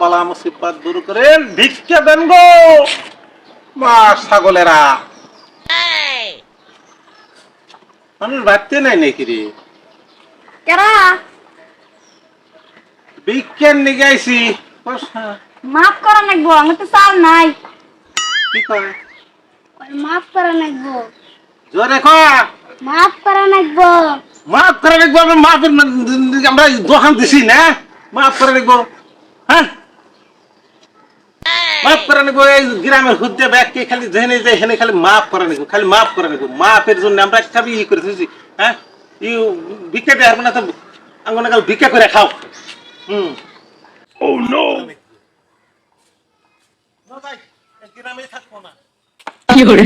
বালা মুসিবত দূর ভিক্ষা দেন গো। মা ছাগলেরা। মানুষ ভাবতে নাই নাকি রে? কেরা? বিজ্ঞান নিয়ে আইছি মাফ করা নাকবো আমি তো চাল নাই। কি করে মাফ করা নাকবো জোরে কয়া। মাফ করা নাকবো মাফ করে রাখব আমি মাফের আমরা দোকান দিছি না? মাফ করে রাখব। হ্যাঁ? মাফ করে রাখব এই গ্রামের হুদ্দে ব্যাগকে খালি জেনে যায় হেনে খালি মাফ করে রাখব খালি মাফ করে রাখব। মাফের জন্য আমরা একটা ই করে দিয়েছি হ্যাঁ? ই ভিক্ষা দেওয়ার মানে তো আঙ্গনে কাল ভিক্ষা করে খাও। হুম। ও নো গ্রামে থাকব না কি hore